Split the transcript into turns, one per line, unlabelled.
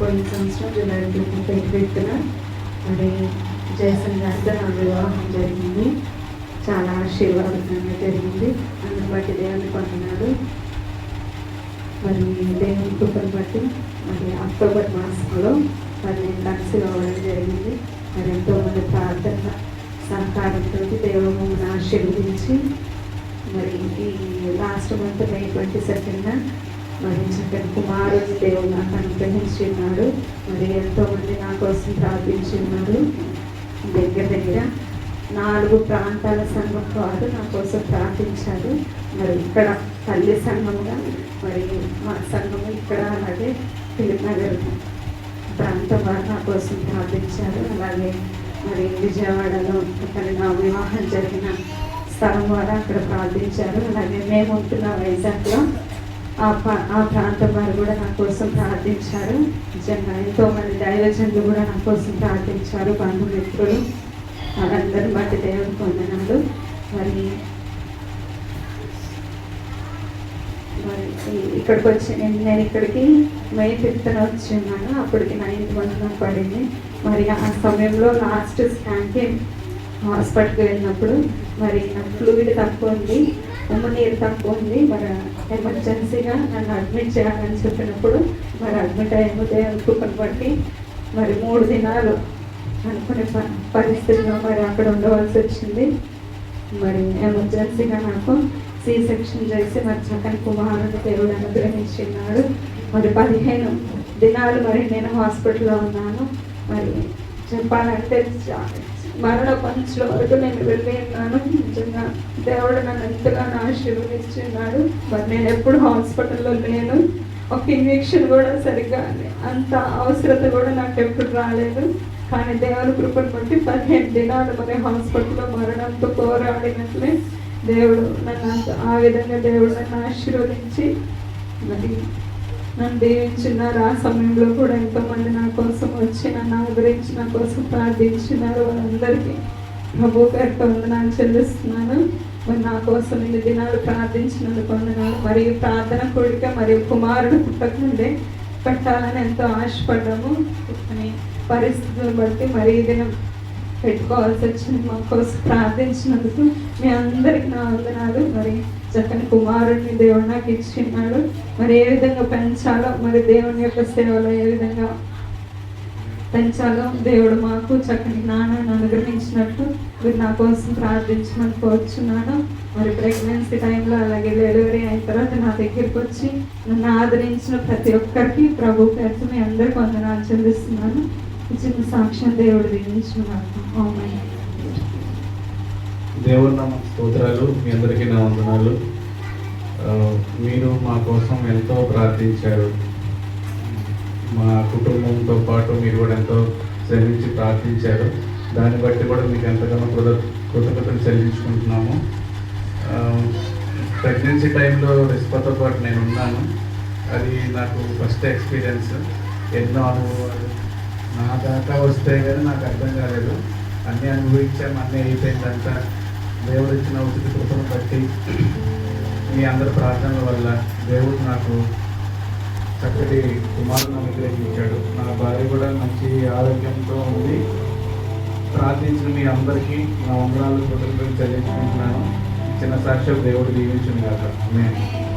పోయిన సంవత్సరం జూలై ముప్పై పెట్టిన మరి జయసన్ గారితో నా వివాహం జరిగింది. చాలా ఆశీర్వాదంగా జరిగింది. అందుని బట్టి దేవుని పొందినాడు మరి దేవుని కృపను బట్టి మరి అక్టోబర్ మాసంలో మరి నేను కన్సీవ్ అవ్వడం జరిగింది. మరి ఎంతోమంది ప్రార్థన సహకారంతో దేవుడు మమ్మల్ని ఆశీర్వదించి మరి ఈ last month May twenty second మరి చక్కని కుమారుడు దేవుడు నాకు అనుగ్రహించి ఉన్నాడు మరి ఎంతోమంది నా కోసం ప్రార్థించి ఉన్నారు దగ్గర దగ్గర నాలుగు ప్రాంతాల సంఘం వారు నా కోసం ప్రార్థించారు. మరి ఇక్కడ తల్లి సంఘంగా మరి మా సంఘము ఇక్కడ అలాగే ఫిలిప్ ప్రాంతం వారు నా కోసం ప్రార్థించారు. అలాగే మరి విజయవాడలో ఇక్కడ నా వివాహం జరిగిన స్థలం వారు అక్కడ ప్రార్థించారు. అలాగే మేము ఉంటున్న వైజాగ్లో ఆ ఆ ప్రాంతం వారు కూడా నా కోసం ప్రార్థించారు. నిజంగా ఎంతో మంది దైవజనులు కూడా నా కోసం ప్రార్థించారు. బంధుమిత్రులు వాళ్ళందరిని బట్టి దేవుడు పొందినాడు మరి మరి ఇక్కడికి వచ్చి నేను నేను ఇక్కడికి మే ఫిఫ్త్న వచ్చి ఉన్నాను. అప్పటికి నైన్త్ మంత్ పడింది. మరి ఆ సమయంలో లాస్ట్ స్కాన్కి హాస్పిటల్కి వెళ్ళినప్పుడు మరి నాకు ఫ్లూయిడ్ తక్కువ ఉంది. ఉమ్మ నీరు తక్కువ ఉంది. మరి ఎమర్జెన్సీగా నన్ను అడ్మిట్ చేయాలని చెప్పినప్పుడు మరి అడ్మిట్ అయ్యాము దేవుని కృపను బట్టి మరి మూడు దినాలు అనుకునే ప- పరిస్థితిలో మరి అక్కడ ఉండవలసి వచ్చింది. మరి ఎమర్జెన్సీగా నాకు సి సెక్షన్ చేసి మరి చక్కని కుమారుని దేవుడు అనుగ్రహించినాడు. మరి పదిహేను దినాలు మరి నేను హాస్పిటల్లో ఉన్నాను. మరి చెప్పాలంటే మరణ పంచుల వరకు నేను వెళ్ళి ఉన్నాను దేవుడు నన్ను ఎంతగానో ఆశీర్వదిస్తున్నాడు మరి నేను ఎప్పుడు హాస్పిటల్లో లేను. ఒక ఇంజెక్షన్ కూడా సరిగ్గా అంత అవసరత కూడా నాకు ఎప్పుడు రాలేదు. కానీ దేవుని కృపను బట్టి పదిహేను దినాలు మరి హాస్పిటల్లో మరణంతో పోరాడినట్లే దేవుడు నన్ను ఆ విధంగా దేవుడు నన్ను ఆశీర్వదించి మరి నన్ను దీవించున్నారు ఆ సమయంలో కూడా ఎంతోమంది నా కోసం వచ్చి నన్ను ఆదరించి నా కోసం ప్రార్థించినారు. వాళ్ళందరికీ ప్రభు గారికి వందనాలు చెల్లిస్తున్నాను. మరి నా కోసం ఇన్ని దినాలు ప్రార్థించినందుకు వందనాలు. మరియు ప్రార్థన కోరిక మరియు కుమారుడు పుట్టకముందే పెట్టాలని ఎంతో ఆశపడ్డాము. కానీ పరిస్థితులను బట్టి మరి దినం పెట్టుకోవాల్సి వచ్చింది. మా కోసం ప్రార్థించినందుకు మీ అందరికి నా వందనాలు. మరి చక్కని కుమారుడిని దేవుడు నాకు ఇచ్చిన్నాడు మరి ఏ విధంగా పెంచాలో మరి దేవుని యొక్క సేవలో ఏ విధంగా పెంచాలో దేవుడు మాకు చక్కని జ్ఞానాన్ని అనుగ్రహించినట్టు మీరు నా కోసం ప్రార్థించమని కోరుచున్నాను మరి ప్రెగ్నెన్సీ టైంలో అలాగే డెలివరీ అయిన తర్వాత నా దగ్గరికి వచ్చి నన్ను ఆదరించిన ప్రతి ఒక్కరికి ప్రభు పేరు మీ అందరికి వందనాలు చెల్లిస్తున్నాను. చిన్న సాక్ష్యం దేవుడు దీవించున్నాను. అవునండి
నా స్తోత్రాలు మీ అందరికీ నా వందనాలు. మీరు మా కోసం ఎంతో ప్రార్థించారు. మా కుటుంబంతో పాటు మీరు కూడా ఎంతో శ్రమించి ప్రార్థించారు. దాన్ని బట్టి కూడా మీకు ఎంతగానో కృత కృతజ్ఞతలు చెల్లించుకుంటున్నాము. ప్రెగ్నెన్సీ టైంలో రిస్పతో పాటు నేను ఉన్నాను. అది నాకు ఫస్ట్ ఎక్స్పీరియన్స్. ఎన్నో అనుభవాలు. నా దాకా వస్తే కానీ నాకు అర్థం కాలేదు. అన్నీ అనుభవించాము అన్నీ అయిపోయిందంతా దేవుడు ఇచ్చిన ఉచిత కృపను బట్టి మీ అందరి ప్రార్థనల వల్ల దేవుడు నాకు చక్కటి కుమారుని అనుగ్రహించాడు. నా భార్య కూడా మంచి ఆరోగ్యంతో ఉంది. ప్రార్థించిన మీ అందరికీ నా వందనాలు కృతజ్ఞతలు చెల్లించుకుంటున్నాను. చిన్న సాక్ష్యం దేవుడు దీవించును కాక నేను